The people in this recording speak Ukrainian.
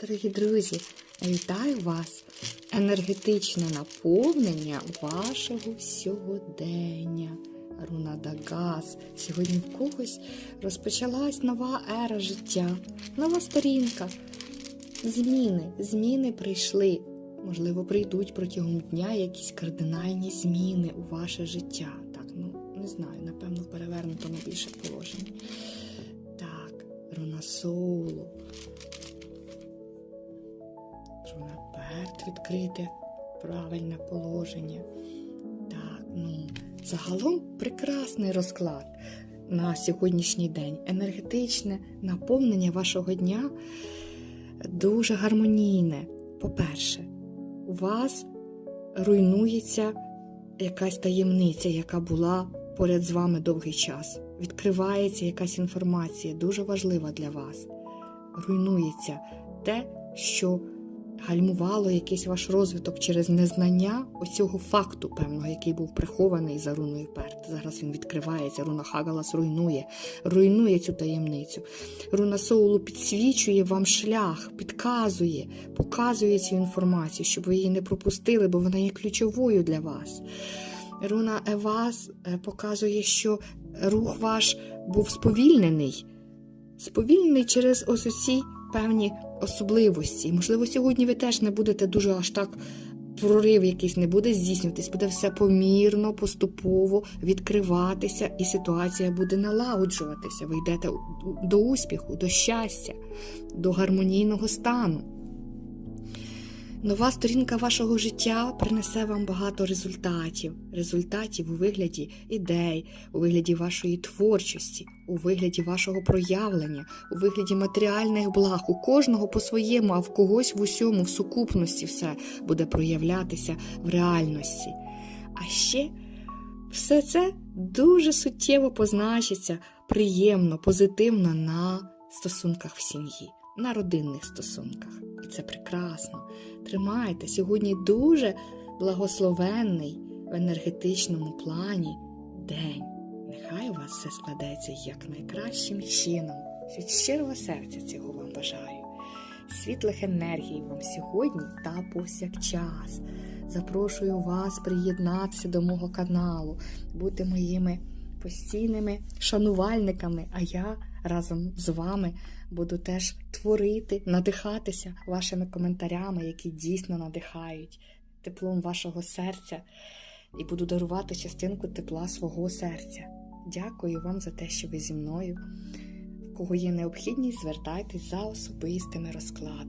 Дорогі друзі, вітаю вас! Енергетичне наповнення вашого сьогодення. Руна Дагас. Сьогодні в когось розпочалась нова ера життя, нова сторінка. Зміни, зміни прийшли. Можливо, прийдуть протягом дня якісь кардинальні зміни у ваше життя. Так, ну не знаю, напевно, в перевернутому більше положенні. Так, руна соулу. Відкрите правильне положення. Так, ну, загалом прекрасний розклад на сьогоднішній день. Енергетичне наповнення вашого дня дуже гармонійне. По-перше, у вас руйнується якась таємниця, яка була поряд з вами довгий час. Відкривається якась інформація, дуже важлива для вас. Руйнується те, що гальмувало якийсь ваш розвиток через незнання оцього факту певного, який був прихований за руною Перт. Зараз він відкривається, руна Хагалас руйнує, руйнує цю таємницю. Руна Соулу підсвічує вам шлях, підказує, показує цю інформацію, щоб ви її не пропустили, бо вона є ключовою для вас. Руна Евас е, показує, що рух ваш був сповільнений. Сповільнений через ось ці певні особливості. Можливо, сьогодні ви теж не будете дуже аж так прорив якийсь не буде здійснюватись, буде все помірно, поступово відкриватися, і ситуація буде налагоджуватися. Ви йдете до успіху, до щастя, до гармонійного стану. Нова сторінка вашого життя принесе вам багато результатів, результатів у вигляді ідей, у вигляді вашої творчості, у вигляді вашого проявлення, у вигляді матеріальних благ. У кожного по-своєму, а в когось в усьому, в сукупності все буде проявлятися в реальності. А ще все це дуже суттєво позначиться приємно, позитивно на стосунках в сім'ї, на родинних стосунках. Це прекрасно. Тримайте сьогодні дуже благословенний в енергетичному плані день. Нехай у вас все складеться якнайкращим чином. Від щирого серця цього вам бажаю. Світлих енергій вам сьогодні та повсякчас. Запрошую вас приєднатися до мого каналу, бути моїми постійними шанувальниками, а я разом з вами буду теж творити, надихатися вашими коментарями, які дійсно надихають теплом вашого серця, і буду дарувати частинку тепла свого серця. Дякую вам за те, що ви зі мною. В кого є необхідність, звертайтесь за особистими розкладами.